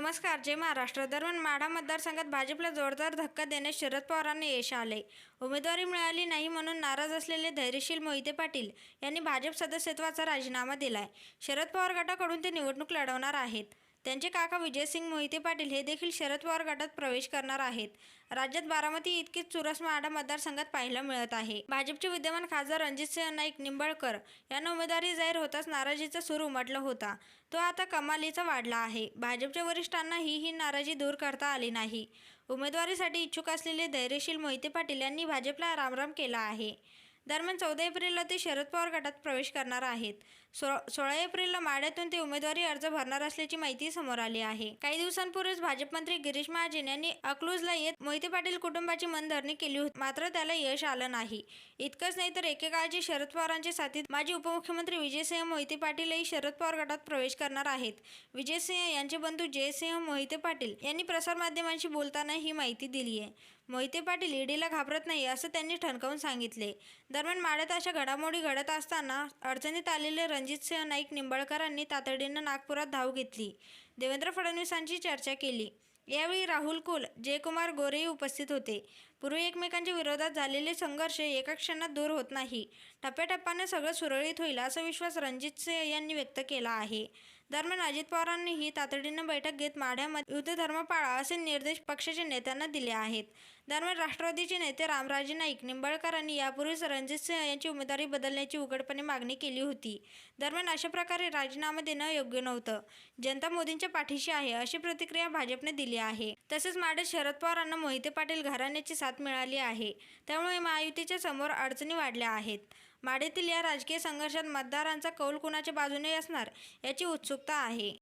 नमस्कार जय महाराष्ट्र. दरम्यान माढा मतदारसंघात भाजपला जोरदार धक्का देण्यास शरद पवारांना यश आले. उमेदवारी मिळाली नाही म्हणून नाराज असलेले धैर्यशील मोहिते पाटील यांनी भाजप सदस्यत्वाचा राजीनामा दिलाय. शरद पवार गटाकडून ते निवडणूक लढवणार आहेत. त्यांचे काका विजयसिंग मोहिते पाटील हे देखील शरद पवार गटात प्रवेश करणार आहेत. राज्यात बारामती इतकीच चुरस माढा मतदारसंघात पाहायला मिळत आहे. भाजपचे विद्यमान खासदार रणजितसिंह नाईक निंबाळकर यांना उमेदवारी जाहीर होताच नाराजीचा सूर उमटला होता. तो आता कमालीचा वाढला आहे. भाजपच्या वरिष्ठांना ही ही नाराजी दूर करता आली नाही. उमेदवारीसाठी इच्छुक असलेले धैर्यशील मोहिते पाटील यांनी भाजपला रामराम केला आहे. दरम्यान चौदा एप्रिलला ते शरद पवार गटात प्रवेश करणार आहेत. सो सोळा एप्रिलला माड्यातून ते उमेदवारी अर्ज भरणार असल्याची माहिती समोर आली आहे. काही दिवसांपूर्वीच भाजप मंत्री गिरीश महाजन यांनी अकलूजला येत मोहिते पाटील कुटुंबाची मनधरणी केली होती. मात्र त्याला यश आलं नाही. इतकंच नाही तर एकेकाळचे शरद पवारांचे साथीत माजी उपमुख्यमंत्री विजयसिंह मोहिते पाटीलही शरद पवार गटात प्रवेश करणार आहेत. विजयसिंह यांचे बंधू जयसिंह मोहिते पाटील यांनी प्रसारमाध्यमांशी बोलताना ही माहिती दिली आहे मोहिते पाटील ईडीला घाबरत नाही असं त्यांनी ठणकावून सांगितले. दरम्यान माड्यात अशा घडामोडी घडत असताना अडचणीत आलेले रणजितसिंह नाईक निंबाळकरांनी तातडीनं नागपुरात धाव घेतली. देवेंद्र फडणवीसांची चर्चा केली. यावेळी राहुल कुल जयकुमार गोरेही उपस्थित होते. पूर्वी एकमेकांच्या विरोधात झालेले संघर्ष एका क्षणात दूर होत नाही. टप्प्याटप्प्याने सगळं सुरळीत होईल असा विश्वास रणजितसिंह यांनी व्यक्त केला आहे. दरम्यान अजित पवारांनीही तातडीनं बैठक घेत माढ्यामध्ये युद्ध धर्म पाळा असे निर्देश पक्षाच्या नेत्यांना दिले आहेत. दरम्यान राष्ट्रवादीचे नेते रामराजे नाईक निंबाळकरांनी यापूर्वीच रणजितसिंह यांची उमेदवारी बदलण्याची उघडपणे मागणी केली होती. दरम्यान अशा प्रकारे राजीनामा देणं योग्य नव्हतं. जनता मोदींच्या पाठीशी आहे अशी प्रतिक्रिया भाजपने दिली आहे. तसेच माढ्यात शरद पवारांना मोहिते पाटील घराण्याची साथ मिळाली आहे. त्यामुळे महायुतीच्या समोर अडचणी वाढल्या आहेत. माढ्यातील या राजकीय संघर्षात मतदारांचा कौल कुणाच्या बाजूने असणार याची उत्सुकता आहे.